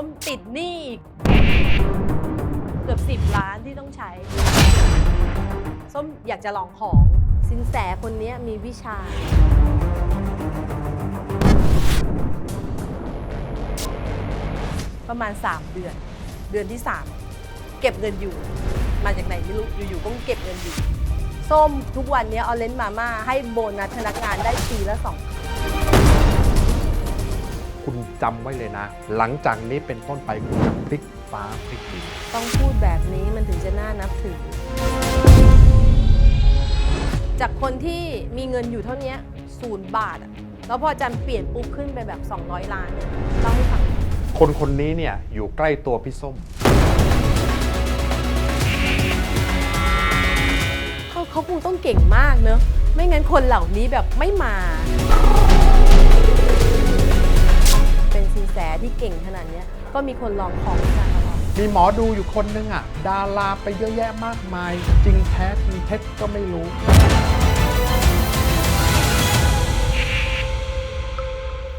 ส้มติดหนี้อีกเกือบสิบล้านที่ต้องใช้ ส้มอยากจะลองของสินแสคนนี้มีวิชา ประมาณ 3 เดือน เดือนที่ 3 เก็บเงินอยู่ มาจากไหนไม่รู้ อยู่ๆก็เก็บเงินอยู่ ส้มทุกวันนี้ออเรนมาม่าให้โบนัสพนักงานได้ปีละสอง คุณจำไว้เลยนะ หลังจากนี้เป็นต้นไปคุณจะพลิกฟ้าพลิกดิน ต้องพูดแบบนี้มันถึงจะน่านับถือ จากคนที่มีเงินอยู่เท่านี้ศูนย์บาทอะแล้วพออาจารย์เปลี่ยนปุ๊บขึ้นไปแบบ 200 ล้านเนี่ยเล่าให้ฟังคนคนนี้เนี่ยอยู่ใกล้ตัวพี่ส้ม เขาเขาคงต้องเก่งมากเนอะไม่งั้นคนเหล่านี้แบบไม่มา สินแสที่เก่งขนาดเนี้ยก็มีคนลองของอาจารย์ตลอดมีหมอดูอยู่คนนึงอะ ดาราไปเยอะแยะมากมาย จริงแท้จริงเท็จก็ไม่รู้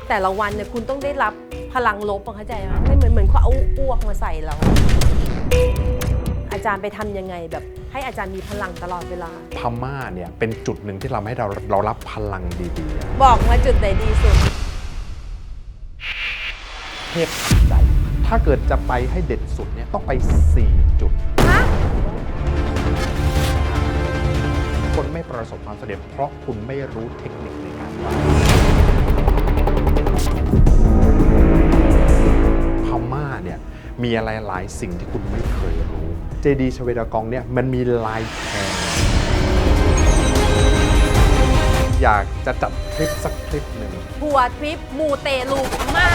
แต่ละวันเนี่ยคุณต้องได้รับพลังลบอะเข้าใจไหมไม่เหมือนเหมือนเขาเอาอ้วกมาใส่เรา อาจารย์ไปทำยังไงแบบ ให้อาจารย์มีพลังตลอดเวลา พม่าเนี่ยเป็นจุดหนึ่งที่เราให้เราเรารับพลังดีๆอะ บอกมาจุดไหนดีสุด เทพทันใจถ้าเกิดจะไปให้เด็ดสุดเนี่ยต้องไป 4 จุดฮะคนไม่ประสบความสำเร็จเพราะคุณไม่รู้เทคนิคในการวางพม่าเนี่ยมีอะไรหลายสิ่งที่คุณไม่เคยรู้ เจดีชเวดากองเนี่ยมันมีลายแทงอยากจะจัดคลิปสักคลิปหนึ่ง ทัวร์ทริปมูเตลูพม่า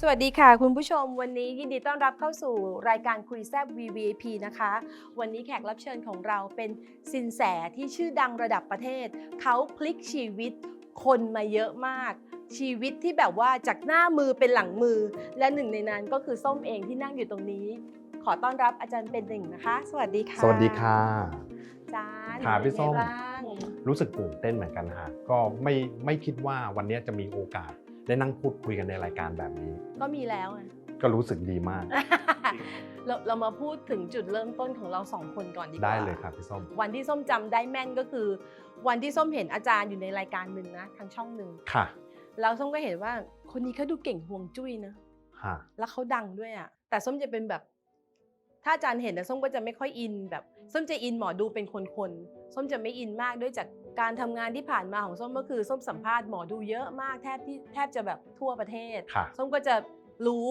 สวัสดีค่ะ คุณผู้ชมวันนี้ยินดีต้อนรับเข้าสู่รายการคุยแซบ VVIP นะคะ วันนี้แขกรับเชิญของเราเป็นสินแสที่ชื่อดังระดับประเทศ เขาพลิกชีวิตคนมาเยอะมาก ชีวิตที่แบบว่าจากหน้ามือเป็นหลังมือ และหนึ่งในนั้นก็คือส้มเองที่นั่งอยู่ตรงนี้ ขอต้อนรับอาจารย์เป็นหนึ่งนะคะ สวัสดีค่ะสวัสดีค่ะอาจารย์ค่ะพี่ส้มเป็นไงบ้างรู้สึกตื่นเต้นเหมือนกันฮะก็ไม่ไม่คิดว่าวันนี้จะมีโอกาส ได้นั่งพูดคุยกันในรายการแบบนี้ ก็มีแล้วไงก็รู้สึกดีมาก เราเรามาพูดถึงจุดเริ่มต้นของเราสองคนก่อนดีกว่าได้เลยครับพี่ส้ม วันที่ส้มจำได้แม่นก็คือ วันที่ส้มเห็นอาจารย์อยู่ในรายการหนึ่งนะทางช่องหนึ่งค่ะแล้วส้มก็เห็นว่าคนนี้เขาดูเก่งห่วงจุ้ยนะฮะแล้วเขาดังด้วยอะแต่ส้มจะเป็นแบบ ถ้าอาจารย์เห็นนะส้มก็จะไม่ค่อยอินแบบ ส้มจะอินหมอดูเป็นคนๆส้มจะไม่อินมากด้วยจาก การทำงานที่ผ่านมาของส้มก็คือส้มสัมภาษณ์หมอดูเยอะมากแทบที่แทบจะแบบทั่วประเทศ ค่ะ ส้มก็จะรู้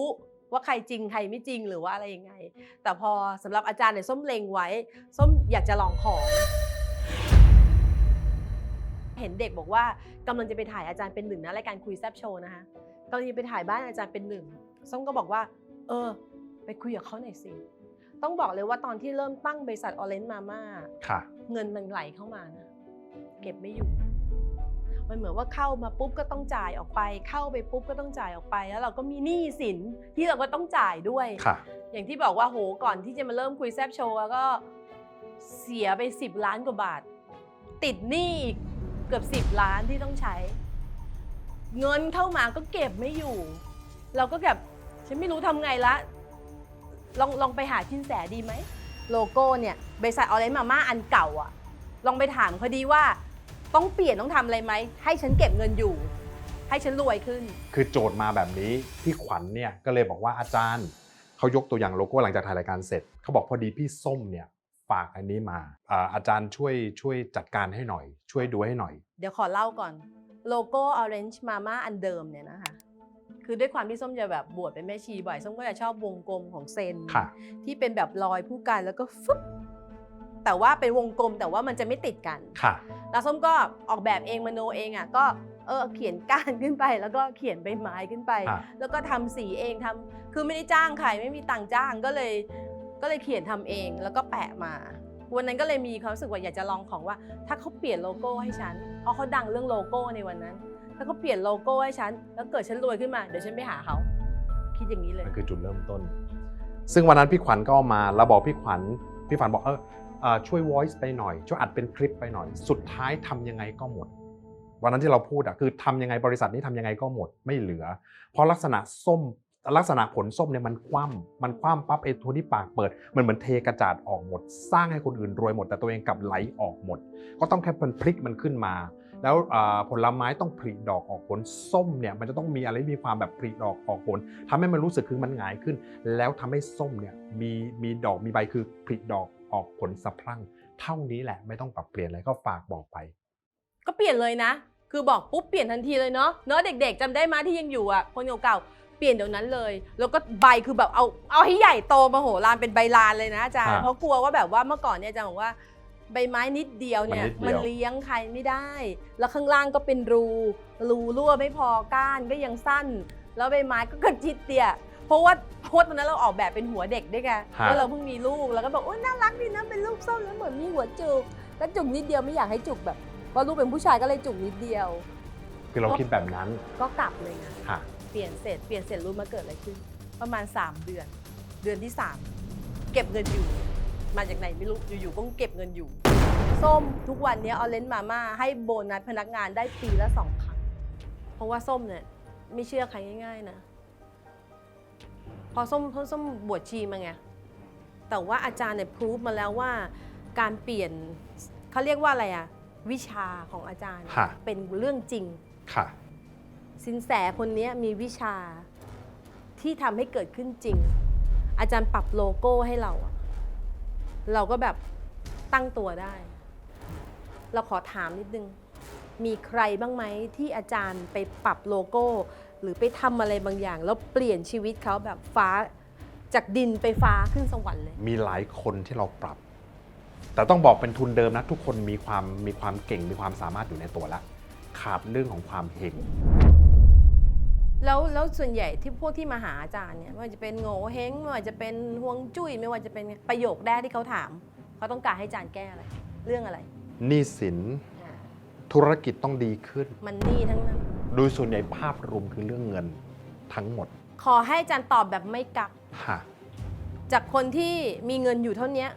ว่าใครจริงใครไม่จริงหรือว่าอะไรยังไง แต่พอสำหรับอาจารย์เนี่ยส้มเล็งไว้ ส้มอยากจะลองของ เห็นเด็กบอกว่ากำลังจะไปถ่ายอาจารย์เป็นหนึ่งนะรายการคุยแซบโชว์นะคะกำลังจะไปถ่ายบ้านอาจารย์เป็นหนึ่งส้มก็บอกว่า เออ ไปคุยกับเขาหน่อยสิ ต้องบอกเลยว่าตอนที่เริ่มตั้งบริษัทออเรนจ์มาม่า ค่ะ เงินมันไหลเข้ามานะ เก็บไม่อยู่ มันเหมือนว่าเข้ามาปุ๊บก็ต้องจ่ายออกไป เข้าไปปุ๊บก็ต้องจ่ายออกไป แล้วเราก็มีหนี้สินที่เราก็ต้องจ่ายด้วยค่ะอย่างที่บอกว่าโหก่อนที่จะมาเริ่มคุยแซบโชว์ก็เสียไป 10 ล้านกว่าบาท ติดหนี้อีกเกือบ 10 ล้านที่ต้องใช้ เงินเข้ามาก็เก็บไม่อยู่ เราก็แบบฉันไม่รู้ทำไงละลองลองไปหาชินแสดีไหม โลโก้เนี่ยบริษัทออเรนจ์มาม่าอันเก่าอะลองไปถามเขาดีว่า ต้องเปลี่ยนต้องทำอะไรไหม ให้ฉันเก็บเงินอยู่ ให้ฉันรวยขึ้น คือโจทย์มาแบบนี้พี่ขวัญเนี่ยก็เลยบอกว่าอาจารย์เขายกตัวอย่างโลโก้หลังจากถ่ายรายการเสร็จเขาบอกพอดีพี่ส้มเนี่ยฝากอันนี้มาอ่าอาจารย์ช่วยช่วยจัดการให้หน่อย ช่วยดูให้หน่อย เดี๋ยวขอเล่าก่อน โลโก้ Orange Mama อันเดิมเนี่ยนะคะ คือด้วยความที่ส้มจะแบบบวชเป็นแม่ชีบ่อย ส้มก็จะชอบวงกลมของเซน ค่ะ ที่เป็นแบบรอยผู้กันแล้วก็ฟึบ แต่ว่าเป็นวงกลมแต่ว่ามันจะไม่ติดกันค่ะ แล้วส้มก็ออกแบบเองมโนเองอะก็เออเขียนก้านขึ้นไป แล้วก็เขียนใบไม้ขึ้นไป อะ แล้วก็ทำสีเองทำคือไม่ได้จ้างใครไม่มีตังค์จ้างก็เลย ก็เลยเขียนทำเองแล้วก็แปะมา วันนั้นก็เลยมีความรู้สึกว่าอยากจะลองของว่า ถ้าเขาเปลี่ยนโลโก้ให้ฉันเพราะเขาดังเรื่องโลโก้ในวันนั้น ถ้าเขาเปลี่ยนโลโก้ให้ฉันแล้วเกิดฉันรวยขึ้นมาเดี๋ยวฉันไปหาเขาคิดอย่างนี้เลย มันคือจุดเริ่มต้น ซึ่งวันนั้นพี่ขวัญก็มาแล้วบอกพี่ขวัญพี่ขวัญบอกเออเอ่อ ช่วย voice ไปหน่อย ช่วยอัดเป็นคลิปไปหน่อย สุดท้ายทำยังไงก็หมด วันนั้นที่เราพูดอะคือทำยังไงบริษัทนี้ทำยังไงก็หมดไม่เหลือ เพราะลักษณะส้มลักษณะผลส้มเนี่ยมันคว่ำมันคว่ำปั๊บไอ้ตัวที่ปากเปิด มันเหมือนเทกระจาดออกหมด สร้างให้คนอื่นรวยหมด แต่ตัวเองกลับไหลออกหมด ก็ต้องแค่มันพลิกมันขึ้นมา แล้วผลไม้ต้องผลิดอกออกผลส้มเนี่ยมันจะต้องมีอะไรมีความแบบผลิดอกออกผลทำให้มันรู้สึกคือมันหงายขึ้น แล้วทำให้ส้มเนี่ยมีมีดอกมีใบคือผลิดอก ออกผลสะพรั่ง เท่านี้แหละไม่ต้องปรับเปลี่ยนอะไรก็ฝากบอกไป ก็เปลี่ยนเลยนะ คือบอกปุ๊บเปลี่ยนทันทีเลยเนาะเนาะเด็ก ๆจำได้ไหมที่ยังอยู่อะคนเก่าๆเปลี่ยนเดี๋ยวนั้นเลย แล้วก็ใบคือแบบเอาเอาให้ใหญ่โตมโหฬารเป็นใบลานเลยนะอาจารย์ฮะเพราะกลัวว่าแบบว่าเมื่อก่อนเนี่ยอาจารย์บอกว่าใบไม้นิดเดียวเนี่ยมันนิดเดียว มันเลี้ยงใครไม่ได้ แล้วข้างล่างก็เป็นรูรูรั่วไม่พอก้านก็ยังสั้น แล้วใบไม้ก็กระจิตเตี่ย เพราะว่าเพราะว่าตอนนั้นเราออกแบบเป็นหัวเด็กด้วยไงฮะว่าเราเพิ่งมีลูกแล้วก็บอกโอ้ยน่ารักดีนะเป็นลูกส้มแล้วเหมือนมีหัวจุกแล้วจุกนิดเดียวไม่อยากให้จุกแบบว่าลูกเป็นผู้ชายก็เลยจุกนิดเดียว คือเราคิดแบบนั้นก็กลับเลยนะ ค่ะ เปลี่ยนเสร็จ เปลี่ยนเสร็จรู้มาเกิดอะไรขึ้น ประมาณ 3 เดือน เดือนที่ 3 เก็บเงินอยู่ มาจากไหนไม่รู้ อยู่ๆก็เก็บเงินอยู่ ส้มทุกวันนี้ออเรนจ์มาม่าให้โบนัสพนักงานได้ปีละสองครั้ง เพราะว่าส้มเนี่ยไม่เชื่อใครง่าย ๆ นะ พอส้มเพราะส้มบวชชีมาไง แต่ว่าอาจารย์เนี่ยพูดมาแล้วว่า การเปลี่ยนเขาเรียกว่าอะไรอะวิชาของอาจารย์ ค่ะ เป็นเรื่องจริง ค่ะ สินแสคนนี้มีวิชาที่ทำให้เกิดขึ้นจริง อาจารย์ปรับโลโก้ให้เราอะเราก็แบบตั้งตัวได้ เราขอถามนิดนึง มีใครบ้างไหมที่อาจารย์ไปปรับโลโก้ หรือไปทำอะไรบางอย่าง แล้วเปลี่ยนชีวิตเขาแบบฟ้าจากดินไปฟ้าขึ้นสวรรค์เลย มีหลายคนที่เราปรับ แต่ต้องบอกเป็นทุนเดิมนะ ทุกคนมีความมีความเก่งมีความสามารถอยู่ในตัวแล้วขาดเรื่องของความเฮงแล้วแล้วส่วนใหญ่ที่พวกที่มาหาอาจารย์เนี่ยไม่ว่าจะเป็นโง่เฮงไม่ว่าจะเป็นห่วงจุ้ยไม่ว่าจะเป็นประโยคแรกที่เขาถาม เขาต้องการให้อาจารย์แก้อะไร เรื่องอะไรหนี้สินอ่าธุรกิจต้องดีขึ้น มันนี่ทั้งนั้น โดยส่วนใหญ่ภาพรวมคือเรื่องเงินทั้งหมดขอให้อาจารย์ตอบแบบไม่กักค่ะจากคนที่มีเงินอยู่เท่าเนี้ย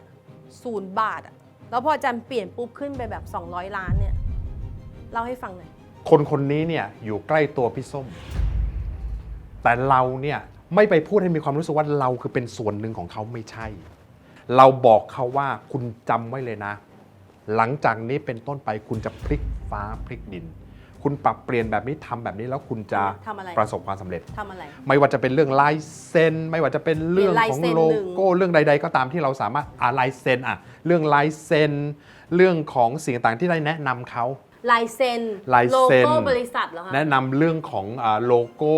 ศูนย์บาทอะแล้วพออาจารย์เปลี่ยนปุ๊บขึ้นไปแบบ 200 ล้านเนี่ยเล่าให้ฟังหน่อยคนคนนี้เนี่ยอยู่ใกล้ตัวพี่ส้ม แต่เราเนี่ยไม่ไปพูดให้มีความรู้สึกว่าเราคือเป็นส่วนหนึ่งของเขาไม่ใช่ เราบอกเขาว่าคุณจำไว้เลยนะ หลังจากนี้เป็นต้นไปคุณจะพลิกฟ้าพลิกดิน คุณปรับเปลี่ยนแบบนี้ทำแบบนี้แล้วคุณจะทำอะไรประสบความสำเร็จทำอะไร ไม่ว่าจะเป็นเรื่องลายเซ็นไม่ว่าจะเป็นเรื่องของเปลี่ยนลายเซ็นโลหนึ่งโก้เรื่องใด ๆ ก็ตามที่เราสามารถอ่าลายเซ็นอะเรื่องลายเซ็นเรื่องของสิ่งต่างๆที่ได้แนะนำเขา ลายเซ็นลายโลเซ็นโก้บริษัทเหรอคะ แนะนำเรื่องของอ่าโลโก้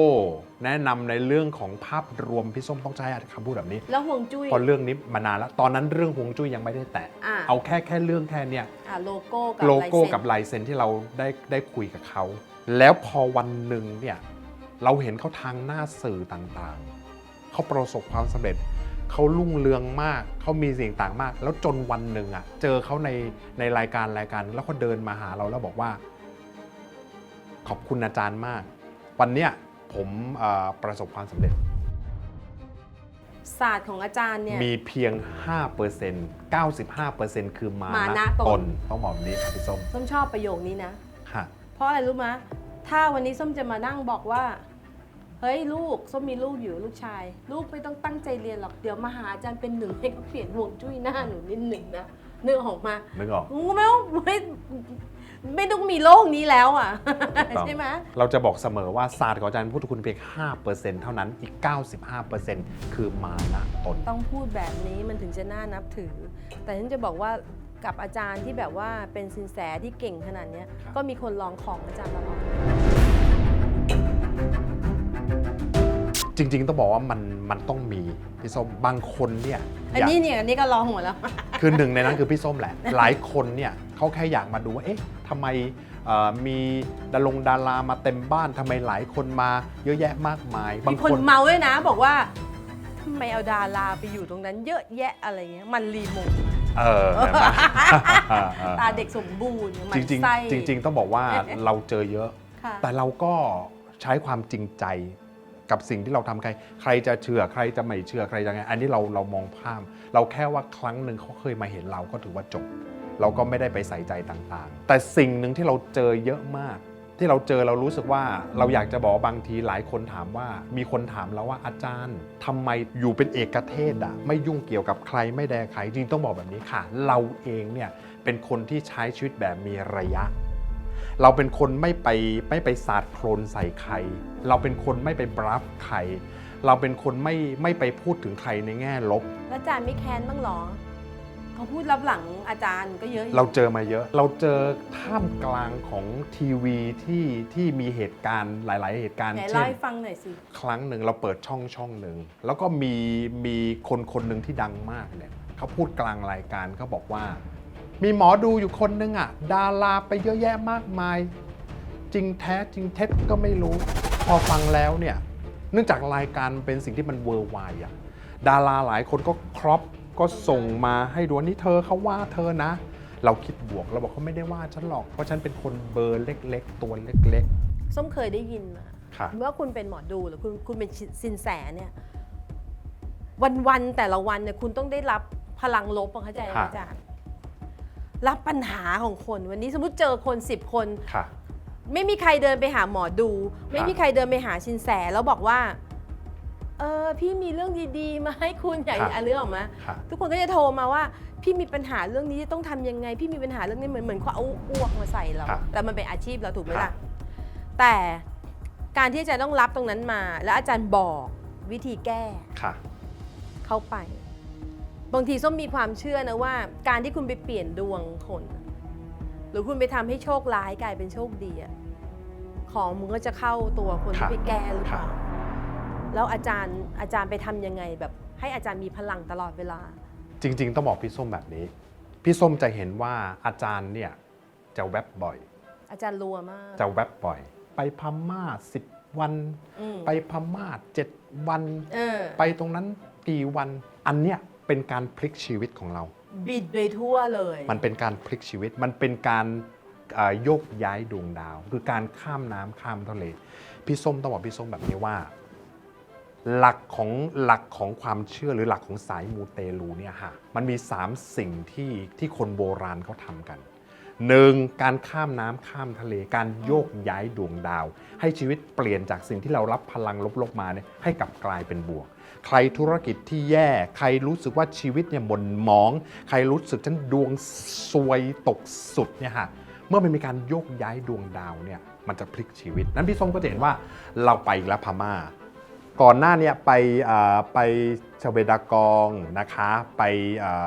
แนะนำในเรื่องของภาพรวมพี่ส้มต้องใช้คำพูดแบบนี้ แล้วห่วงจุ้ย เพราะเรื่องนี้มานานแล้ว ตอนนั้นเรื่องฮวงจุ้ยยังไม่ได้แตะ อ่าเอาแค่แค่เรื่องแค่เนี้ย อ่าโลโก้กับโลลายโก้เซ็น กับลายเซ็นที่เราได้ได้คุยกับเขา แล้วพอวันหนึ่งเนี่ยเราเห็นเขาทางหน้าสื่อต่างๆ เขาประสบความสำเร็จ เขารุ่งเรืองมาก เขามีสิ่งต่างมาก แล้วจนวันหนึ่งอะเจอเขาในในรายการรายการ แล้วเขาเดินมาหาเราแล้วบอกว่า ขอบคุณอาจารย์มาก วันเนี้ยผมเอ่อประสบความสำเร็จ ศาสตร์ของอาจารย์เนี่ย มีเพียง 5% 95%คือมามานะนะตนตน ต้องบอกแบบนี้ครับพี่ส้มส้มชอบประโยคนี้นะ ค่ะ เพราะอะไรรู้มะถ้าวันนี้ส้มจะมานั่งบอกว่า เฮ้ยลูกส้มมีลูกอยู่ลูกชาย ลูกไม่ต้องตั้งใจเรียนหรอกเดี๋ยวมาหาอาจารย์เป็นหนึ่งให้เขาเปลี่ยนห่วงจุ้ยหน้าหนูนิดหนึ่งนะเนื้อออกมานึกออกกูไม่ต้องไม่ไม่ต้องมีโลกนี้แล้วอะต้อง ใช่ไหมเราจะบอกเสมอว่าศาสตร์ของอาจารย์พุทธคุณเพียง 5%เท่านั้น อีก 95%คือมานะตน ต้องพูดแบบนี้มันถึงจะน่านับถือ แต่ฉันจะบอกว่ากับอาจารย์ที่แบบว่าเป็นสินแสที่เก่งขนาดเนี้ยครับก็มีคนลองของอาจารย์ตลอด จริง ๆ ต้องบอกว่ามันมันต้องมีพี่ส้มบางคนเนี่ยอันอยากนี้เนี่ยอันนี้ก็ลองหมดแล้ว คือหนึ่งในนั้นคือพี่ส้มแหละ หลายคนเนี่ยเขาแค่อยากมาดูว่าเอ๊ะทำไมเอ่อมีดารงดารามาเต็มบ้านทำไมหลายคนมาเยอะแยะมากมาย บางมีคคนน เมาด้วยนะ บอกว่าทำไมเอาดาราไปอยู่ตรงนั้น เยอะแยะอะไรเงี้ยมันรีโมทเออเห็นไหม ตาเด็กสมบูรณ์มัจนริงไส้ๆจริง ๆ ต้องบอกว่าเราเจอเยอะ ค่ะ แต่เราก็ใช้ความจริงใจ กับสิ่งที่เราทำใคร ใครจะเชื่อใครจะไม่เชื่อใครจะไง อันนี้เราเรามองข้าม เราแค่ว่าครั้งหนึ่งเขาเคยมาเห็นเราก็ถือว่าจบ เราก็ไม่ได้ไปใส่ใจต่างๆ แต่สิ่งหนึ่งที่เราเจอเยอะมาก ที่เราเจอเรารู้สึกว่าเราอยากจะบอกบางทีหลายคนถามว่า มีคนถามเราว่าอาจารย์ทำไมอยู่เป็นเอกเทศอะไม่ยุ่งเกี่ยวกับใครไม่แดใครจริงต้องบอกแบบนี้ค่ะ เราเองเนี่ยเป็นคนที่ใช้ชีวิตแบบมีระยะ เราเป็นคนไม่ไปไม่ไปสาดโคลนใส่ใคร เราเป็นคนไม่ไปบลัฟใคร เราเป็นคนไม่ไม่ไปพูดถึงใครในแง่ลบ แล้วอาจารย์ไม่แค้นบ้างเหรอเขาพูดรับหลังอาจารย์ก็เยอะอยู่เราเจอมาเยอะ เราเจอท่ามกลางของทีวีที่ที่มีเหตุการณ์หลาย ๆ เหตุการณ์ไหนเช่เล่านให้ฟังหน่อยสิ ครั้งหนึ่งเราเปิดช่องช่องหนึ่งแล้วก็มีมีคนคนหนึ่งที่ดังมากเนี่ยเขาพูดกลางรายการเขาบอกว่า มีหมอดูอยู่คนหนึ่งอะ ดาราไปเยอะแยะมากมาย จริงแท้จริงเท็จก็ไม่รู้ พอฟังแล้วเนี่ย เนื่องจากรายการเป็นสิ่งที่มันเวอร์ไวอะ ดาราหลายคนก็ครอปก็ส่งมาให้ดูว่านี่เธอเขาว่าเธอนะ เราคิดบวกเราบอกเขาไม่ได้ว่าฉันหรอก เพราะฉันเป็นคนเบอร์เล็ก ๆ ตัวเล็ก ส้มเคยได้ยินมาๆค่ะเมื่อคุณเป็นหมอดูหรือคุณคุณเป็นสินแสเนี่ยวันวันๆแต่ละวันเนี่ยคุณต้องได้รับพลังลบอะเข้าใจไหมค่ะ อาจารย์ รับปัญหาของคน วันนี้สมมติเจอคนสิบคน ค่ะ ไม่มีใครเดินไปหาหมอดู ไม่มีใครเดินไปหาชินแสแล้วบอกว่า เออพี่มีเรื่องดีๆ มาให้คุณอย่างครับอะเรื่องออกมาค่ะทุกคนก็จะโทรมาว่า พี่มีปัญหาเรื่องนี้ต้องทำยังไง พี่มีปัญหาเรื่องนี้เหมือนเหมือนเขาเอาอ้วกมาใส่เรา ครับแต่มันเป็นอาชีพเราถูกไหมครัล่ะบแต่การที่อาจารย์ต้องรับตรงนั้นมา แล้วอาจารย์บอกวิธีแก้ค่ะ เข้าไป บางทีส้มมีความเชื่อนะว่า การที่คุณไปเปลี่ยนดวงคน หรือคุณไปทำให้โชคร้ายกลายเป็นโชคดีอะของมึงก็จะเข้าตัวคนครัที่บไปแก้หรือเปล่าครับแล้วอาจารย์อาจารย์ไปทำยังไงแบบ ให้อาจารย์มีพลังตลอดเวลา จริง ๆ ต้องบอกพี่ส้มแบบนี้ พี่ส้มจะเห็นว่าอาจารย์เนี่ยจะแวบบ่อย อาจารย์รัวมาก จะแวบบ่อย ไปพม่าสิบวันอืมไปพม่าเจ็ดวันเออไปตรงนั้นกี่วัน อันเนี้ย เป็นการพลิกชีวิตของเรา บิดไปทั่วเลยมันเป็นการพลิกชีวิต มันเป็นการเอ่อโยกย้ายดวงดาว คือการข้ามน้ำข้ามทะเล พี่ส้มต้องบอกพี่ส้มแบบนี้ว่า หลักของหลักของความเชื่อหรือหลักของสายมูเตลูเนี่ยฮะมันมี 3 สิ่งที่ที่คนโบราณเขาทำกัน หนึ่งการข้ามน้ำข้ามทะเล การโยกย้ายดวงดาว ให้ชีวิตเปลี่ยนจากสิ่งที่เรารับพลังลบๆมาเนี่ยให้กลับกลายเป็นบวก ใครธุรกิจที่แย่ ใครรู้สึกว่าชีวิตเนี่ยหม่นหมอง ใครรู้สึกฉันดวงซวยตกสุดเนี่ยฮะเมื่อมันมีการโยกย้ายดวงดาวเนี่ยมันจะพลิกชีวิต นั้นพี่ส้มก็จะเห็นว่าเราไปแล้วพม่า ก่อนหน้าเนี่ยไปไปชเวดากองนะคะไป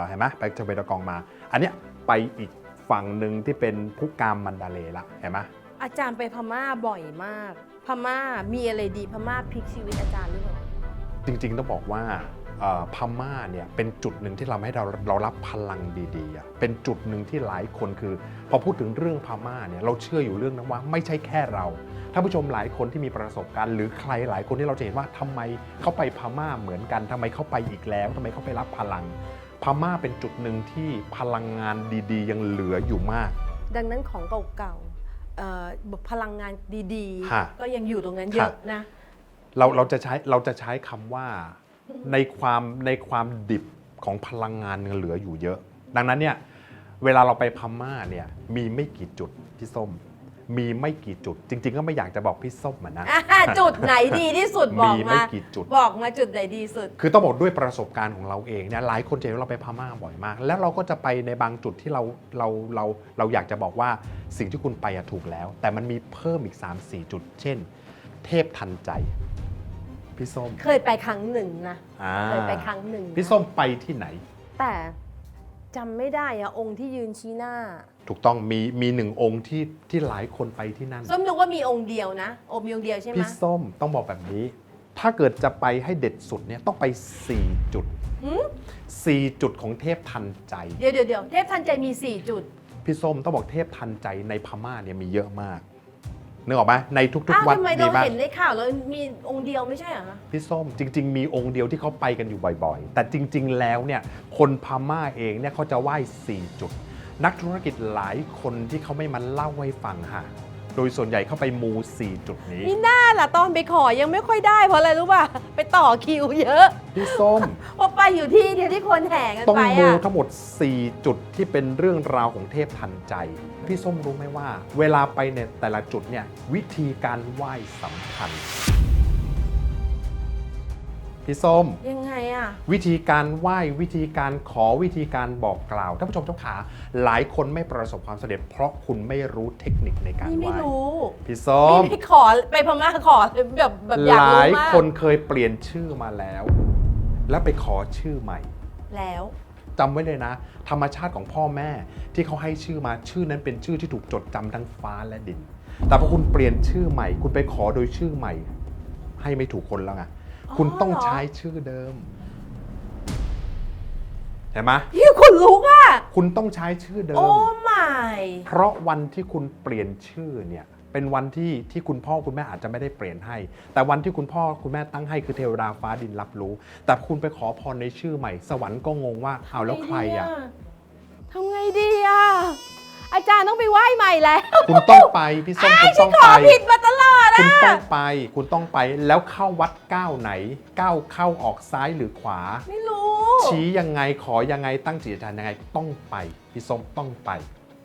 เห็นไหมไปชเวดากองมา อันเนี้ยไปอีกฝั่งหนึ่งที่เป็นพุกามมันดาเลละเห็นไหมอาจารย์ไปพม่าบ่อยมาก พม่ามีอะไรดีพม่าพลิกชีวิตอาจารย์หรือเปล่า จริงๆต้องบอกว่าเอ่อพม่าเนี่ยเป็นจุดหนึ่งที่เราให้เราเรารับพลังดีๆอะเป็นจุดหนึ่งที่หลายคนคือ พอพูดถึงเรื่องพม่าเนี่ยเราเชื่ออยู่เรื่องนั้นว่าไม่ใช่แค่เราท่านผู้ชมหลายคนที่มีประสบการณ์ หรือใครหลายคนที่เราจะเห็นว่าทำไมเขาไปพม่าเหมือนกันทำไมเขาไปอีกแล้วทำไมเขาไปรับพลัง พม่าเป็นจุดหนึ่งที่พลังงานดีๆ ยังเหลืออยู่มาก ดังนั้นของเก่าๆเอ่อพลังงานดีฮะๆก็ยังอยู่ตรงนั้นเยอะนะ เราเราจะใช้เราจะใช้คำว่าในความในความดิบของพลังงานยังเหลืออยู่เยอะ ดังนั้นเนี่ยเวลาเราไปพม่าเนี่ยมีไม่กี่จุดพี่ส้ม มีไม่กี่จุด จริง ๆ ก็ไม่อยากจะบอกพี่ส้มอะนะ อ่าจุดไหนดีที่สุดบมีอกไม่มา กี่จุด บอกมาจุดไหนดีสุด คือต้องบอกด้วยประสบการณ์ของเราเองเนี่ยหลายคนจะเห็นว่าเราไปพม่าบ่อยมาก แล้วเราก็จะไปในบางจุดที่เราเราเราเราอยากจะบอกว่าสิ่งที่คุณไปอะถูกแล้ว แต่มันมีเพิ่มอีก 3-4 จุด เช่น เทพทันใจ พี่ส้มเคยไปครั้งหนึ่งนะอ่าเคยไปครั้งหนึ่งนะพี่ส้มไปที่ไหน แต่จำไม่ได้อะองค์ที่ยืนชี้หน้า ถูกต้องมีมีหนึ่งองค์ที่ที่หลายคนไปที่นั่น ส้มนึกว่ามีองค์เดียวนะองค์เดียวใช่ไหมพี่ส้มต้องบอกแบบนี้ ถ้าเกิดจะไปให้เด็ดสุดเนี่ยต้องไป 4 จุด หืม4 จุดของเทพทันใจ เดี๋ยวเดี๋ยวเดี๋ยวเทพทันใจมี 4 จุด พี่ส้มต้องบอกเทพทันใจในพม่าเนี่ยมีเยอะมาก นึกออกไหมในทุกอ้าวๆ วัดทำไมมีเราบ้างเห็นในข่าวแล้วมีองค์เดียวไม่ใช่เหรอคะ พี่ส้มจริง ๆ มีองค์เดียวที่เขาไปกันอยู่บ่อย ๆ แต่จริง ๆ แล้วเนี่ยคนพม่าเองเนี่ยเขาจะไหว้4จุด นักธุรกิจหลายคนที่เขาไม่มาเล่าให้ฟังค่ะ โดยส่วนใหญ่เข้าไปมู 4 จุดนี้นี่น่าล่ะตอนไปขอยังไม่ค่อยได้เพราะอะไรรู้ป่ะ ไปต่อคิวเยอะพี่ส้มเพราะไปอยู่ที่เดียวที่คนแห่กันต้องไปมูอะทั้งหมด 4 จุดที่เป็นเรื่องราวของเทพทันใจ พี่ส้มรู้ไหมว่า เวลาไปในแต่ละจุดเนี่ยวิธีการไหว้สำคัญ พี่ส้ม ยังไงอะ วิธีการไหว้วิธีการขอวิธีการบอกกล่าวท่านผู้ชมเจ้าขาหลายคนไม่ประสบความสำเร็จ เพราะคุณไม่รู้เทคนิคในการนี่ไหไม่ว้รู้พี่ส้ม นี่ไม่ขอไปพม่าขอแบบแบบอหยากรู้ลายมากคนเคยเปลี่ยนชื่อมาแล้ว แล้วไปขอชื่อใหม่แล้ว จำไว้เลยนะ ธรรมชาติของพ่อแม่ที่เขาให้ชื่อมาชื่อนั้นเป็นชื่อที่ถูกจดจำทั้งฟ้าและดิน แต่พอคุณเปลี่ยนชื่อใหม่ คุณไปขอโดยชื่อใหม่ ให้ไม่ถูกคนแล้วไง คุณต้องใช้ชื่อเดิมเห็นไหมพี่คนลุกอะ คุณต้องใช้ชื่อเดิโอ้มไม่เพราะวันที่คุณเปลี่ยนชื่อเนี่ยเป็นวันที่ที่คุณพ่อคุณแม่อาจจะไม่ได้เปลี่ยนให้ แต่วันที่คุณพ่อคุณแม่ตั้งให้คือเทวดาฟ้าดินรับรู้ แต่คุณไปขอพรในชื่อใหม่ สวรรค์ก็งงว่าเอาวแล้วใครอะทำไงดีอะ อาจารย์ต้องไปไหว้ใหม่แล้วคุณต้องไปพี่ส้มคุณต้องขไปอผิดมาตลอดคุณอะต้องไป คุณต้องไปแล้วเข้าวัดก้าวไหนก้าวเข้าออกซ้ายหรือขวา ไม่รู้ ชี้ยังไงขอยังไงตั้งจิตอธิษฐานยังไงต้องไปพี่ส้มต้องไป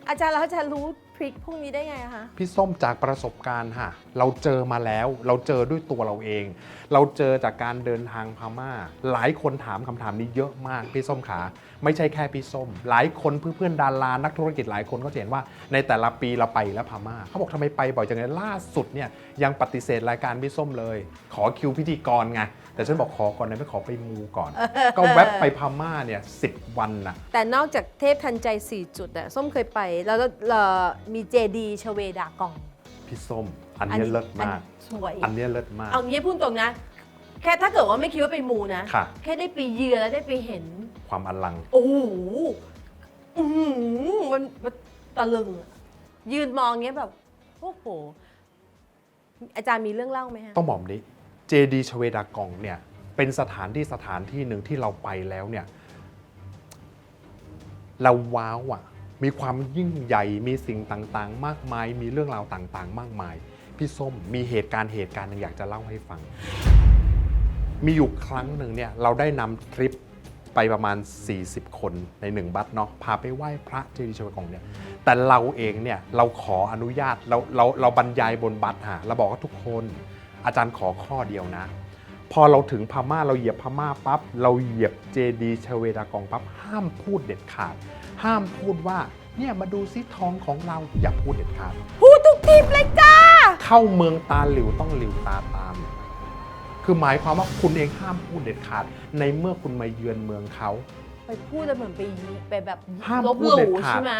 อาจารย์แล้วอาจารย์รู้ท ริคพวกนี้ได้ไงคะ พี่ส้มจากประสบการณ์ค่ะ เราเจอมาแล้ว เราเจอด้วยตัวเราเอง เราเจอจากการเดินทางพม่า หลายคนถามคำถามนี้เยอะมากพี่ส้มขา ไม่ใช่แค่พี่ส้ม หลายคนเพื่อนๆดารานักธุรกิจหลายคนก็จะเห็นว่าในแต่ละปีเราไปแล้วพม่าเขาบอกทำไมไปบ่อยจังเลยล่าสุดเนี่ยยังปฏิเสธรายการพี่ส้มเลย ขอคิวพิธีกรไง แต่ฉันบอกขอก่อนนะไม่ขอไปมูก่อน ก็แวบไปพม่าเนี่ยสิวันน่ะแต่นอกจากเทพทันใจ 4 จุดอะส้มเคยไปแล้วเรามีเจดีชเวดากอง พี่ส้ม อันเนี้ยเลิศมากอันสวย อันเนี้ยเลิศมาก เอางี้พูดตรงนะ แค่ถ้าเกิดว่าไม่คิดว่าไปมูนะค่ะแค่ได้ไปเยือนแล้วได้ไปเห็น ความอลัง โอ้โหอื้อหือมันมันตะลึงอะยืนมองเงี้ยแบบ โอ้โห อาจารย์มีเรื่องเล่าไหมฮะ ต้องบอกแบบนี้ เจดีชเวดากองเนี่ยเป็นสถานที่สถานที่หนึ่งที่เราไปแล้วเนี่ยเราว้าวอะมีความยิ่งใหญ่มีสิ่งต่างๆ มากมาย มีเรื่องราวต่างๆ มากมาย พี่ส้มมีเหตุการณ์เหตุการณ์หนึ่งอยากจะเล่าให้ฟัง มีอยู่ครั้งหนึ่งเนี่ยเราได้นำทริปไปประมาณ 40 คนในหนึ่งบัสเนาะพาไปไหว้พระเจดีย์ชเวดากองเนี่ยแต่เราเองเนี่ยเราขออนุญาตเราเราเราบรรยายบนบัสฮะเราบอกว่าทุกคน อาจารย์ขอข้อเดียวนะ พอเราถึงพม่าเราเหยียบพม่าปั๊บเราเหยียบเจดีย์ชเวดากองปั๊บห้ามพูดเด็ดขาด ห้ามพูดว่าเนี่ยมาดูซิทองของเราอย่าพูดเด็ดขาด พูดทุกทีมเลยจ้า เข้าเมืองตาหลิวต้องหลิวตาตาม คือหมายความว่าคุณเองห้ามพูดเด็ดขาด ในเมื่อคุณมาเยือนเมืองเขาไปพูดแล้วเหมือนไปไปแบบห้ามลบพูหดเด็ดลู่ขาด ใช่ไหม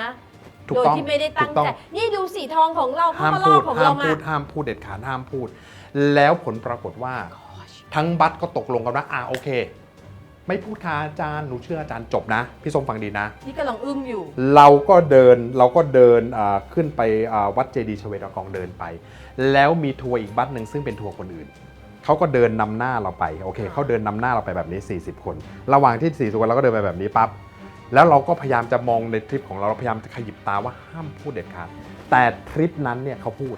ถูกโดยต้องที่ไม่ได้ตั้งถูกต้อใจ นี่ดูสีทองของเราเข้าห้ามมาลพูอดบของห้าเรามมา พูดห้ามพูดเด็ดขาดห้ามพูด แล้วผลปรากฏว่า ทั้งบัสก็ตกลงกันว่าอ่าโอเค ไม่พูดค่ะอาจารย์หนูเชื่ออาจารย์จบนะ พี่สมฟังดีนะ นี่กำลังอึ้งอยู่ เราก็เดินเราก็เดินอ่าขึ้นไปอ่าวัดเจดีย์ชเวดากองเดินไป แล้วมีทัวร์อีกบัสหนึ่งซึ่งเป็นทัวร์คนอื่นเขาก็เดินนำหน้าเราไปโอเคเขาเดินนำหน้าเราไปแบบนี้ 40 คน ระหว่างที่ 40 คนเราก็เดินไปแบบนี้ปั๊บ แล้วเราก็พยายามจะมองในทริปของเราเราพยายามจะขยิบตาว่าห้ามพูดเด็ดขาดแต่ทริปนั้นเนี่ยเขาพูด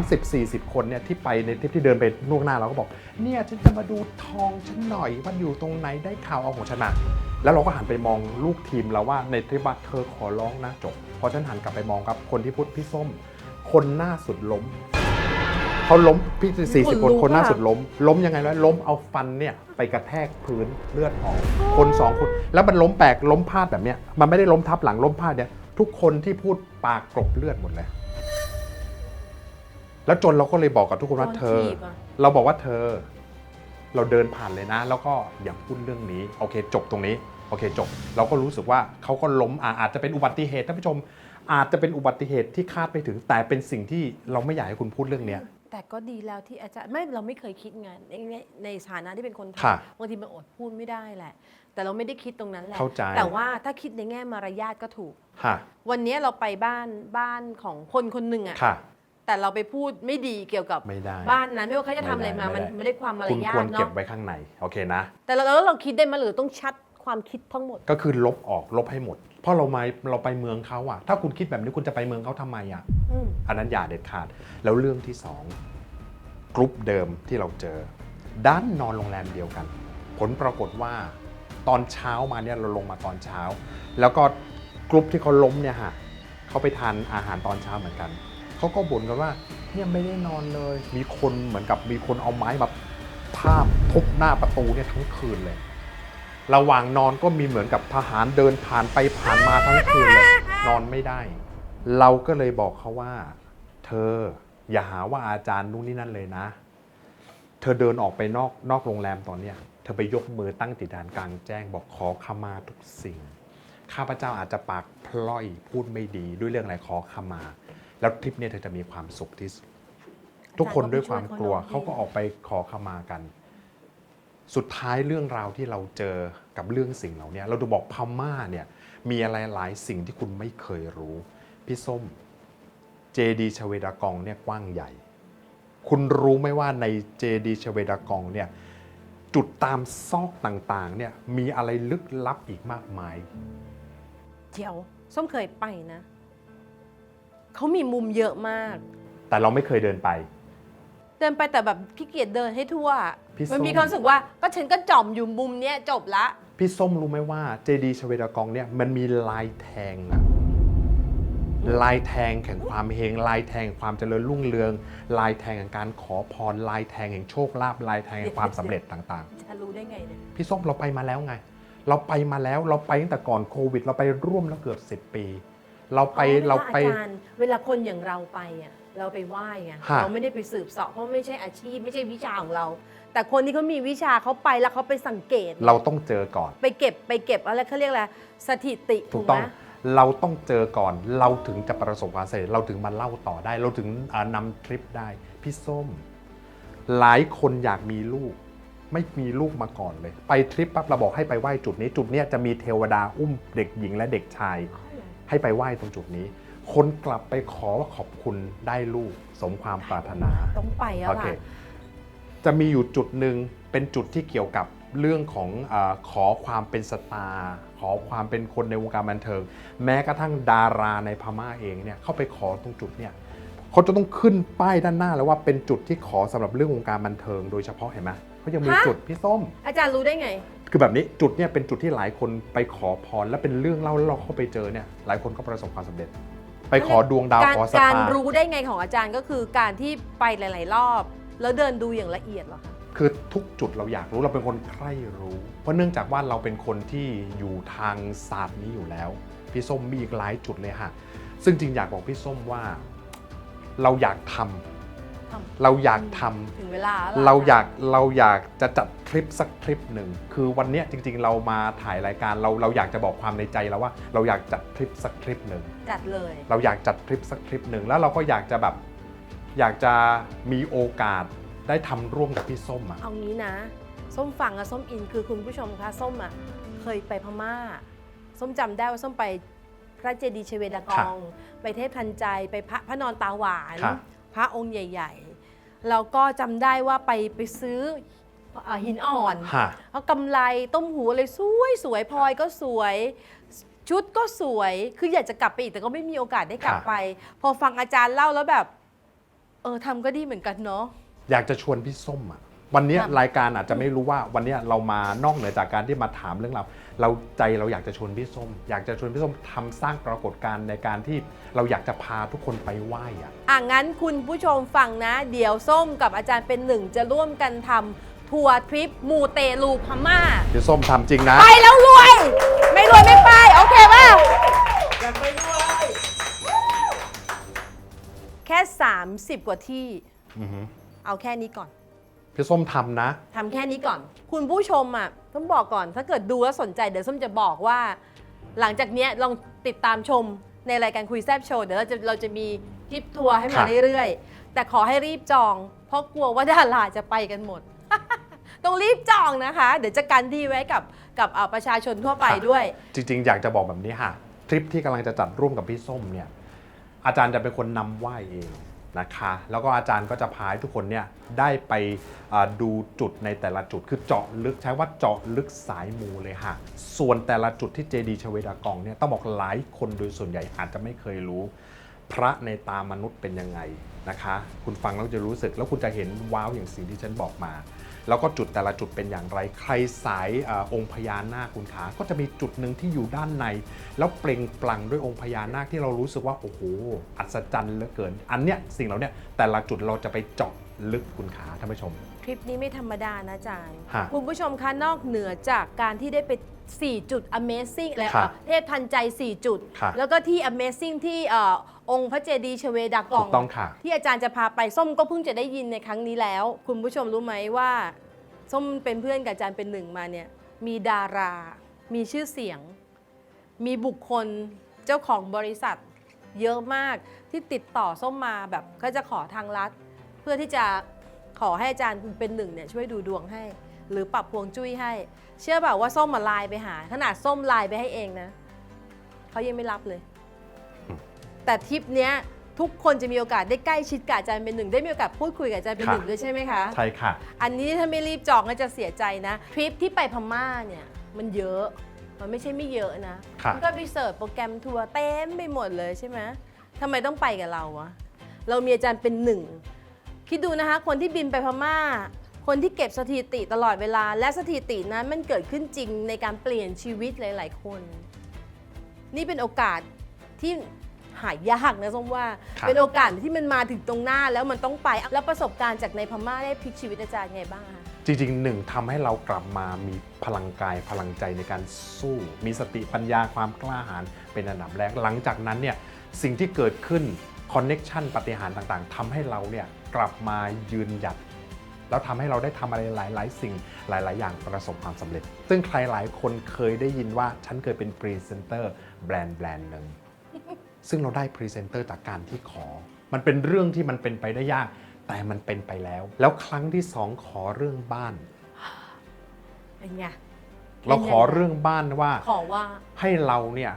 30-40 คนเนี่ยที่ไปในทริปที่เดินไปล่วงหน้าเราก็บอก เนี่ยฉันจะมาดูทองฉันหน่อยว่าอยู่ตรงไหนได้ข่าวเอาของฉันมาแล้วเราก็หันไปมองลูกทีมเราว่าในทริปว่าเธอขอร้องนะจบพอฉันหันกลับไปมองครับคนที่พูดพี่ส้ม คนหน้าสุดล้ม เขาล้มพี่สี่สิบคคนนลุกคนหน้าอะสุดล้ม ล้มยังไงแล้วล้มเอาฟันเนี่ยไปกระแทกพื้นเลือดออกคนสองคน แล้วมันล้มแปลกล้มพลาดแบบเนี้ยมันไม่ได้ล้มทับหลังล้มพลาดเนี่ยทุกคนที่พูดปากกรบเลือดหมดเลย แล้วจนเราก็เลยบอกกับทุกคนว่าโดนเธอถีบอะเราบอกว่าเธอ เราเดินผ่านเลยนะ แล้วก็อย่าพูดเรื่องนี้โอเค จบตรงนี้โอเคจบ เราก็รู้สึกว่าเขาก็ล้มอ่าอาจจะเป็นอุบัติเหตุท่านผู้ชมอาจจะเป็นอุบัติเหตุที่คาดไม่ถึงแต่เป็นสิ่งที่เราไม่อยากให้คุณพูดเรื่องเนี้ย แต่ก็ดีแล้วที่อาจารย์ไม่เราไม่เคยคิดไงในในในฐานะที่เป็นคนไทยค่ะบางทีมันอดพูดไม่ได้แหละ แต่เราไม่ได้คิดตรงนั้นแหละเข้าใจ แต่ว่าถ้าคิดในแง่มารยาทก็ถูก ค่ะวันนี้เราไปบ้านบ้านของคนคนหนึ่งอะค่ะ แต่เราไปพูดไม่ดีเกี่ยวกับไม่ได้ บ้านนั้นไม่ว่าเขาจะทำอะไรมา ไม่ได้มันไม่ได้ความมารคุณยาควทรเก็บเนาะไว้ข้างใน โอเคนะ แต่เราแล้วเราคิดได้มาหรือต้องชัด ความคิดทั้งหมด ก็คือลบออกลบให้หมด เพราะเรามาเราไปเมืองเขาอะถ้าคุณคิดแบบนี้คุณจะไปเมืองเขาทำไมอะอืมอันนั้นอย่าเด็ดขาด แล้วเรื่องที่สองกรุ๊ปเดิมที่เราเจอด้านนอนโรงแรมเดียวกัน ผลปรากฏว่าตอนเช้ามาเนี่ยเราลงมาตอนเช้า แล้วก็กรุ๊ปที่เขาล้มเนี่ยฮะเขาไปทานอาหารตอนเช้าเหมือนกันเขาก็บ่นกันว่าเนี่ยไม่ได้นอนเลย มีคนเหมือนกับมีคนเอาไม้มาทาบทุบหน้าประตูเนี่ยทั้งคืนเลย ระหว่างนอนก็มีเหมือนกับทหารเดินผ่านไปผ่านมาทั้งคืนเลยนอนไม่ได้ เราก็เลยบอกเขาว่า เธออย่าหาว่าอาจารย์นู่นนี่นั่นเลยนะ เธอเดินออกไปนอกนอกโรงแรมตอนเนี้ยเธอไปยกมือตั้งติดานกลางแจ้งบอกขอขมาทุกสิ่ง ข้าพเจ้าอาจจะปากพล่อยพูดไม่ดีด้วยเรื่องอะไรขอขมา แล้วทริปเนี้ยเธอจะมีความสุขที่สุดทุกคนด้วยความกลัวเขาก็ออกไปขอขมากัน สุดท้ายเรื่องราวที่เราเจอกับเรื่องสิ่งเหล่านี้เราดูบอกพม่าเนี่ยมีอะไรหลายสิ่งที่คุณไม่เคยรู้ พี่ส้มเจดีชเวดากองเนี่ยกว้างใหญ่ คุณรู้ไหมว่าในเจดีชเวดากองเนี่ยจุดตามซอกต่างๆเนี่ยมีอะไรลึกลับอีกมากมาย เดี๋ยว ส้มเคยไปนะ เขามีมุมเยอะมาก แต่เราไม่เคยเดินไป เดินไปแต่แบบขี้เกียจเดินให้ทั่ว พี่ส้ม มันมีความรู้สึกว่าก็ฉันก็จ่อมอยู่มุมเนี้ยจบละ พี่ส้มรู้ไหมว่าเจดีชเวดากองเนี่ยมันมีลายแทงอะลายแทงแห่งความเฮงลายแทงแห่งความเจริญรุ่งเรือง ลายแทงแห่งการขอพร ลายแทงแห่งโชคลาภลายแทงแห่งความสำเร็จต่างจะรู้ได้ไงเนี่ย ๆ พี่ส้มเราไปมาแล้วไง เราไปมาแล้วเราไปตั้งแต่ก่อนโควิด เราไปร่วมแล้วเกือบ 10 ปี เราไปอ๋อเราไปวลอาจารย์เวลาคนอย่างเราไปอะ เราไปไหว้ไงฮะ เราไม่ได้ไปสืบเสาะเพราะไม่ใช่อาชีพไม่ใช่วิชาของเรา แต่คนที่เขามีวิชาเขาไปแล้วเขาไปสังเกต เราต้องเจอก่อน ไปเก็บไปเก็บอะไรเขาเรียกอะไรสถิติถูถูกกต้ไหอมงเราต้องเจอก่อน เราถึงจะประสบความสำเร็จเราถึงมาเล่าต่อได้ เราถึงอ่านำทริปได้ พี่ส้ม หลายคนอยากมีลูก ไม่มีลูกมาก่อนเลย ไปทริปปั๊บเราบอกให้ไปไหว้จุดนี้จุดเนี้ยจะมีเทวดาอุ้มเด็กหญิงและเด็กชาย ให้ไปไหว้ตรงจุดนี้ คนกลับไปขอว่าขอบคุณได้ลูกสมความปรารถนาต้องไปแล้วโอเคล่ะจะมีอยู่จุดหนึ่งเป็นจุดที่เกี่ยวกับเรื่องของอาขอความเป็นสตาร์ขอความเป็นคนในวงการบันเทิง แม้กระทั่งดาราในพม่าเองเนี่ยเข้าไปขอตรงจุดเนี่ยเขาจะต้องขึ้นป้ายด้านหน้าแล้วว่าเป็นจุดที่ขอสำหรับเรื่องวงการบันเทิง โดยเฉพาะเห็นไหมเขายังมีฮะจุดพี่ส้ม อาจารย์รู้ได้ไง คือแบบนี้จุดเนี่ยเป็นจุดที่หลายคนไปขอพรและเป็นเรื่องเล่าแล้วเราเข้าไปเจอเนี่ยหลายคนก็ประสบความสำเร็จ ไปขอดวงดาวการขอสการตาร์รู้ได้ไงของอาจารย์ก็คือการที่ไปหลาย ๆ รอบ แล้วเดินดูอย่างละเอียดเหรอคะ คือทุกจุดเราอยากรู้เราเป็นคนใคร่รู้ เพราะเนื่องจากว่าเราเป็นคนที่อยู่ทางศาสตร์นี้อยู่แล้ว พี่ส้มมีอีกหลายจุดเลยฮะ ซึ่งจริงอยากบอกพี่ส้มว่า เราอยากทำทำ เราอยากทำถึงเวลาแล้วเราอยากเราอยากจะจัดทริปสักทริปหนึ่งคือวันเนี้ยจริง ๆ เรามาถ่ายรายการเราเราอยากจะบอกความในใจเราว่า เราอยากจัดทริปสักทริปหนึ่งจัดเลยเราอยากจัดทริปสักทริปหนึ่งแล้วเราก็อยากจะแบบอยากจะมีโอกาสได้ทำร่วมกับพี่ส้มอะ เอางี้นะ ส้มฟังอะส้มอินคือคุณผู้ชมคะส้มอะเคยไปพม่า ส้มจำได้ว่าส้มไปพระเจดีย์ชเวดากอง ไปเทพทันใจไปพระพระนอนตาหวาน ค่ะ พระองค์ใหญ่ๆแล้วก็จำได้ว่าไปไปซื้อเอ่อหินอ่อนฮะเอากำไรต้มหูอะไรสวยสวยพลอยก็สวย ชุดก็สวย คืออยากจะกลับไปอีกแต่ก็ไม่มีโอกาสได้กลับค่ะไป พอฟังอาจารย์เล่าแล้วแบบ เออทำก็ดีเหมือนกันเนาะ อยากจะชวนพี่ส้มอะวันเนี้ยค่ะรายการอาจจะไม่รู้ว่าวันเนี้ยเรามานอกเหนือจากการที่มาถามเรื่องเรา เราใจเราอยากจะชวนพี่ส้ม อยากจะชวนพี่ส้มทำสร้างปรากฏการณ์ในการที่เราอยากจะพาทุกคนไปไหว้อะ อะงั้นคุณผู้ชมฟังนะ เดี๋ยวส้มกับอาจารย์เป็นหนึ่งจะร่วมกันทำทัวร์ทริปมูเตลูพม่า พี่ส้มทำจริงนะ ไปแล้วรวย ไม่รวยไม่ไป โอเคป่ะอยากไปด้วย แค่ 30 กว่าที่ อือฮึเอาแค่นี้ก่อน พี่ส้มทำนะ ทำแค่นี้ก่อน คุณผู้ชมอะต้องบอกก่อน ถ้าเกิดดูแล้วสนใจเดี๋ยวส้มจะบอกว่า หลังจากเนี้ยลองติดตามชมในรายการคุยแซบโชว์เดี๋ยวเราจะเราจะมีทริปทัวร์ให้ครัมาบ เรื่อยๆ แต่ขอให้รีบจอง เพราะกลัวว่าดาราจะไปกันหมด ต้องรีบจองนะคะ เดี๋ยวจะกันที่ไว้กับกับเอ่อประชาชนทั่วไปด้วย จริงๆ อยากจะบอกแบบนี้ค่ะทริปที่กำลังจะจัดร่วมกับพี่ส้มเนี่ยอาจารย์จะเป็นคนนำไหว้เอง นะคะแล้วก็อาจารย์ก็จะพาให้ทุกคนเนี่ยได้ไปดูจุดในแต่ละจุดคือเจาะลึกใช้ว่าเจาะลึกสายมูเลยค่ะ ส่วนแต่ละจุดที่เจดีชเวดากองเนี่ยต้องบอกหลายคนโดยส่วนใหญ่อาจจะไม่เคยรู้ พระในตามนุษย์เป็นยังไงนะคะ คุณฟังแล้วจะรู้สึกแล้วคุณจะเห็นว้าวอย่างสิ่งที่ฉันบอกมา แล้วก็จุดแต่ละจุดเป็นอย่างไร ใครสายอาองค์พญานาคคุณขา ก็จะมีจุดหนึ่งที่อยู่ด้านใน แล้วเปล่งปลั่งด้วยองค์พญานาคที่เรารู้สึกว่าโอ้โหอัศจรรย์เหลือเกิน อันเนี้ยสิ่งเหล่าเนี้ยแต่ละจุดเราจะไปเจาะลึกคุณขาท่านผู้ชม ทริปนี้ไม่ธรรมดานะอาจารย์ ฮะ คุณผู้ชมคะนอกเหนือจากการที่ได้ไป 4 จุด Amazing และครับเทพทันใจ 4 จุด ครับแล้วก็ที่ Amazing ที่เอ่อองค์พระเจดีย์ชเวดากอถูงกต้องค่ะ ที่อาจารย์จะพาไปส้มก็เพิ่งจะได้ยินในครั้งนี้แล้ว คุณผู้ชมรู้ไหมว่า ส้มเป็นเพื่อนกับอาจารย์เป็นหนึ่งมาเนี่ยมีดารา มีชื่อเสียง มีบุคคลเจ้าของบริษัท เยอะมากที่ติดต่อส้มมาแบบก็จะขอทางรัฐเพื่อที่จะขอให้อาจารย์เป็นหนึ่งเนี่ยช่วยดูดวงให้ หรือปรับพวงจุ้ยให้ เชื่อเปล่าว่าส้มมาไลน์ไปหา ขนาดส้มไลน์ไปให้เองนะเขายังไม่รับเลยอืมแต่ทริปเนี้ยทุกคนจะมีโอกาสได้ใกล้ชิดกับอาจารย์เป็นหนึ่งได้มีโอกาสพูดคุยกับอาจารย์เป็นหนึ่งด้วยใช่ไหมคะใช่ค่ะ อันนี้ถ้าไม่รีบจองก็จะเสียใจนะทริปที่ไปพม่าเนี่ยมันเยอะมันไม่ใช่ไม่เยอะนะค่ะมันก็ไปเสิร์ชโปรแกรมทัวร์เต็มไปหมดเลยใช่ไหมทำไมต้องไปกับเราวะเรามีอาจารย์เป็นหนึ่งคิดดูนะคะ คนที่บินไปพม่า คนที่เก็บสถิติตลอดเวลา และสถิตินั้นมันเกิดขึ้นจริงในการเปลี่ยนชีวิตหลาย ๆ คน นี่เป็นโอกาสที่หายากนะส้มว่า ครับ เป็นโอกาสที่มันมาถึงตรงหน้าแล้วมันต้องไป แล้วประสบการณ์จากในพม่าได้พลิกชีวิตอาจารย์ไงบ้างคะ จริงๆหนึ่งทำให้เรากลับมามีพลังกายพลังใจในการสู้ มีสติปัญญาความกล้าหาญเป็นอันดับแรก หลังจากนั้นเนี่ยสิ่งที่เกิดขึ้นคอนเน็ชันปฏิหารย์ต่างๆทำให้เราเนี่ยกลับมายืนหยัด แล้วทำให้เราได้ทำอะไรหลาย ๆ สิ่งหลาย ๆ อย่างประสบความสำเร็จ ซึ่งใครหลายคนเคยได้ยินว่าฉันเคยเป็นพรีเซนเตอร์แบรนด์แบรนด์หนึ่งซึ่งเราได้พรีเซนเตอร์จากการที่ขอ มันเป็นเรื่องที่มันเป็นไปได้ยาก แต่มันเป็นไปแล้ว แล้วครั้งที่สองขอเรื่องบ้านเป็นไงเราขอเรื่องบ้านว่าขอว่าให้เราเนี่ย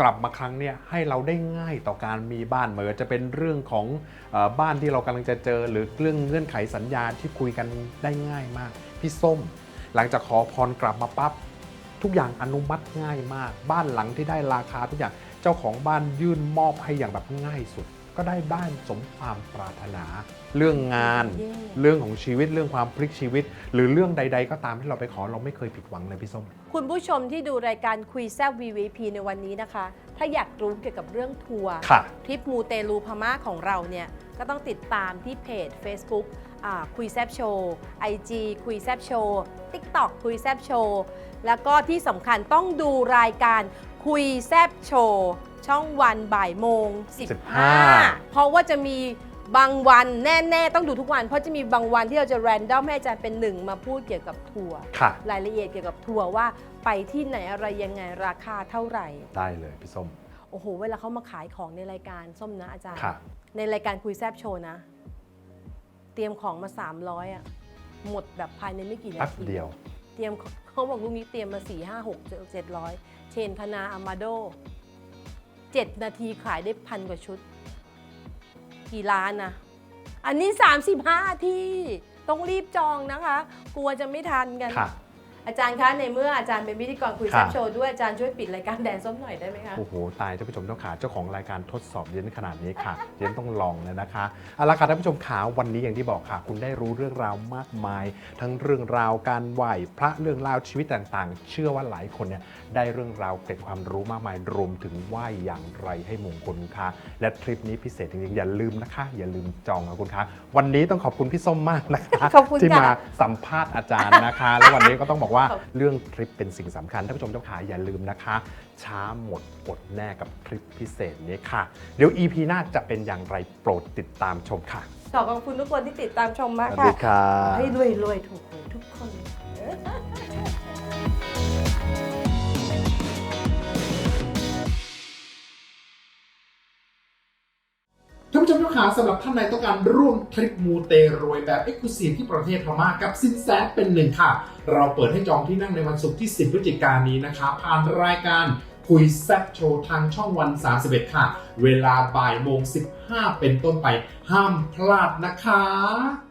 กลับมาครั้งเนี่ยให้เราได้ง่ายต่อการมีบ้านเหมือนจะเป็นเรื่องของเออบ้านที่เรากำลังจะเจอ หรือเรื่องเงื่อนไขสัญญาที่คุยกันได้ง่ายมาก พี่ส้ม หลังจากขอพรกลับมาปั๊บทุกอย่างอนุมัติง่ายมาก บ้านหลังที่ได้ราคาทุกอย่างเจ้าของบ้านยื่นมอบให้อย่างแบบง่ายสุด ก็ได้บ้านสมความปรารถนา เรื่องงานเย้เรื่องของชีวิตเรื่องความพลิกชีวิต หรือเรื่องใด ๆ ก็ตามที่เราไปขอเราไม่เคยผิดหวังเลยพี่ส้ม คุณผู้ชมที่ดูรายการคุยแซบ VVP ในวันนี้นะคะ ถ้าอยากรู้เกี่ยวกับเรื่องทัวร์ค่ะ ทริปมูเตลูพม่าของเราเนี่ยก็ต้องติดตามที่เพจ Facebook อ่าคุยแซบโชว์ IG คุยแซบโชว์ TikTok คุยแซบโชว์แล้วก็ที่สำคัญต้องดูรายการคุยแซบโชว์ ช่องวันบ่ายโมง 15 เพราะว่าจะมีบางวันแน่ๆ ต้องดูทุกวัน เพราะจะมีบางวันที่เราจะแรนดอมให้อาจารย์เป็นหนึ่งมาพูดเกี่ยวกับทัวร์ค่ะ รายละเอียดเกี่ยวกับทัวร์ว่าไปที่ไหนอะไรยังไงราคาเท่าไหร่ ได้เลยพี่ส้ม โอ้โห เวลาเขามาขายของในรายการส้มนะอาจารย์ ค่ะ ในรายการคุยแซบโชว์นะ เตรียมของมา 300อะหมดแบบภายในไม่กี่นาแป๊บทีเดียว เตรียมของเขาบอกลูกนี้เตรียมมา 4 5 6 7 0เชนพนาอามาโด 7 นาทีขายได้พันกว่าชุด กี่ล้านนะอันนี้ 35 ที่ต้องรีบจองนะคะ กลัวจะไม่ทันกัน ค่ะ อาจารย์คะในเมื่ออาจารย์เป็นพิธีกรคุยแซบค่ะโชว์ด้วยอาจารย์ช่วยปิดรายการแดนส้มหน่อยได้ไหมคะ โอ้โห ตายท่านผู้ชมเจ้าขาเจ้าของรายการทดสอบเย็นขนาดนี้ค่ะเย็นต้องลองเลยนะคะเอาละค่ะท่านผู้ชมขาวันนี้อย่างที่บอกค่ะ คุณได้รู้เรื่องราวมากมาย ทั้งเรื่องราวการไหวพระเรื่องราวชีวิตต่างๆ เชื่อว่าหลายคนเนี่ยได้เรื่องราวเกร็ดความรู้มากมายรวมถึงไหวอย่างไรให้มงคลค่ะ และทริปนี้พิเศษจริงๆอย่าลืมนะคะ อย่าลืมจองนะคุณคะวันนี้ต้องขอบคุณพี่ส้มมากนะคะขอบคุณที่ค่ะ มาสัมภาษณ์อาจารย์นะคะ แล้ววันนี้ก็ต้องบอกว่าขอบเรื่องทริปเป็นสิ่งสำคัญท่านผู้ชมเจ้าขาอย่าลืมนะคะ ช้าหมดอดแน่กับทริปพิเศษนี้ค่ะ เดี๋ยว EP หน้าจะเป็นอย่างไรโปรดติดตามชมค่ะขอบคุณทุกคนที่ติดตามชมมากสวัสค่ะดีค่ะให้รวยรวยๆถูกหวยทุกคน กขาสำหรับท่านใดต้องการร่วมทริปมูเตรวยแบบเอ็กซ์คลูซีฟที่ประเทศพม่ากับสินแสเป็นหนึ่งค่ะ เราเปิดให้จองที่นั่งในวันศุกร์ที่ 10 พฤศจิกายนนี้นะคะ ผ่านรายการคุยแซบโชว์ทางช่องวัน 31 ค่ะ เวลาบ่ายโมง 15 เป็นต้นไปห้ามพลาดนะคะ